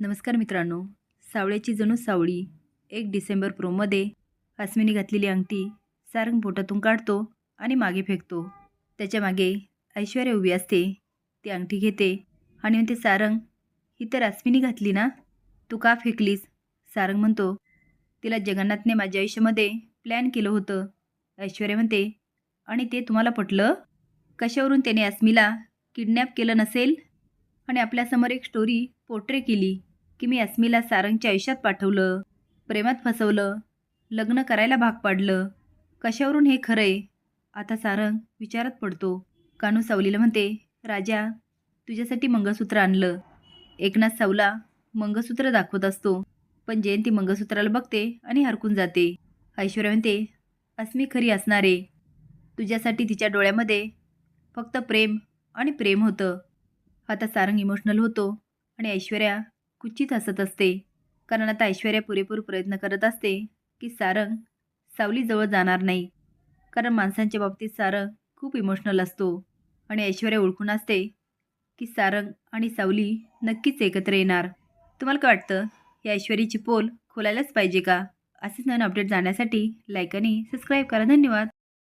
नमस्कार मित्रांनो. सावळ्याची जणू सावळी. एक डिसेंबर प्रोमध्ये अस्मिनी घातलेली अंगठी सारंग पोटातून काढतो आणि मागे फेकतो. त्याच्यामागे ऐश्वर्या उभी असते. ती अंगठी घेते आणि म्हणते सारंग ही तर अस्मिनी घातली ना? तू का फेकलीस? सारंग म्हणतो तिला जगन्नाथने माझ्या आयुष्यामध्ये प्लॅन केलं होतं. ऐश्वर्या म्हणते आणि ते तुम्हाला पटलं? कशावरून त्याने अस्मीला किडनॅप केलं नसेल? आणि आपल्यासमोर एक स्टोरी पोर्ट्रे केली. की मी अस्मीला सारंगच्या आयुष्यात पाठवलं प्रेमात फसवलं लग्न करायला भाग पाडलं. कशावरून हे खरं आहे आता सारंग विचारात पडतो. कानू सावलीला म्हणते राजा तुझ्यासाठी मंगळसूत्र आणलं. एकनाथ सावला मंगळसूत्र दाखवत असतो. पण जयंती मंगळसूत्राला बघते आणि हरकून जाते. ऐश्वर्या म्हणते अस्मी खरी असणार. आहे तुझ्यासाठी तिच्या डोळ्यामध्ये फक्त प्रेम आणि प्रेम होतं. आता सारंग इमोशनल होतो आणि ऐश्वर्या कुचित हसत असते. कारण आता ऐश्वर्या पुरेपूर प्रयत्न करत असते की सारंग सावलीजवळ जाणार नाही. कारण माणसांच्या बाबतीत सारंग खूप इमोशनल असतो. आणि ऐश्वर्या ओळखून असते की सारंग आणि सावली नक्कीच एकत्र येणार. तुम्हाला काय वाटतं? या ऐश्वर्याची पोल खोलायलाच पाहिजे का? असेच नवीन अपडेट जाण्यासाठी लाईक आणि सबस्क्राईब करा. धन्यवाद.